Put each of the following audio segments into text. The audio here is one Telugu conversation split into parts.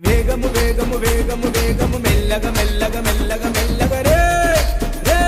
వేగము వేగము వేగము వేగము మెల్లగ మెల్లగ మెల్లగ మెల్లగ రే రే.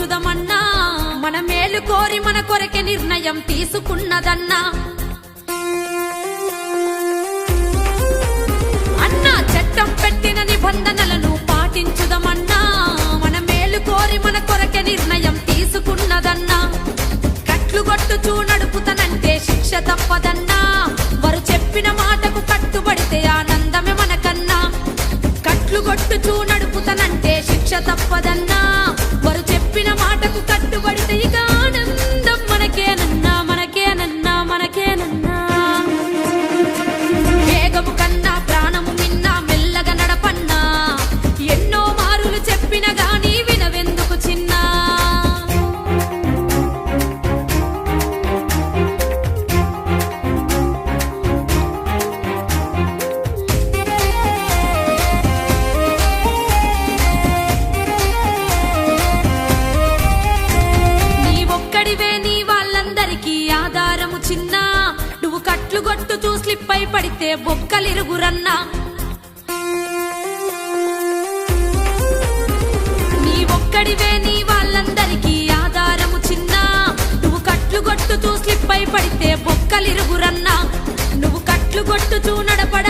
తీర్చుదమన్నా మన మేలు కోరి మన కొరకే నిర్ణయం తీసుకున్నదన్నా. అన్నా చట్టం పెట్టిన నిబంధనలను పాటించుదమన్నా. మన మేలు కోరి మన కొరకే నిర్ణయం తీసుకున్నదన్నా. కట్లు కొట్టుచూ నడుపుతనంటే శిక్ష తప్పదన్నా. పెడితే బొక్కలిరుగురన్నా. నీ ఒక్కడివే నీ వాళ్ళందరికీ ఆధారము చిన్న. నువ్వు కట్లు కొట్టుతూ స్లిప్ అయి పడితే బొక్కలిరుగురన్నా. నువ్వు కట్లు కొట్టుతూ నడపడ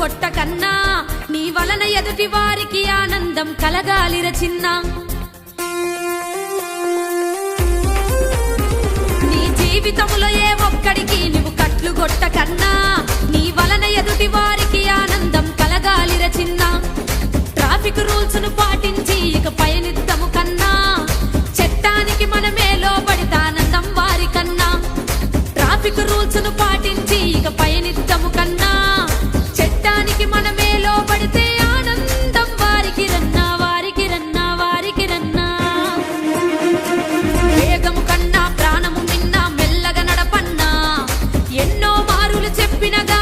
కొట్ట కన్నా నీ వలన ఎదుటి వారికి ఆనందం కలగాలి చిన్న. నీ జీవితంలో ఏ ఒక్కడికి నువ్వు కట్లు కొట్ట కన్నా నీ వలన ఎదుటి వారికి ఆనందం కలగాలిర చిన్న. ట్రాఫిక్ రూల్స్ను పాటించి ఇక పయనిద్దము కన్నా చట్టానికి మనమే లోబడితానందం వారి కన్నా. ట్రాఫిక్ రూల్స్ను పాటి చెప్పినగా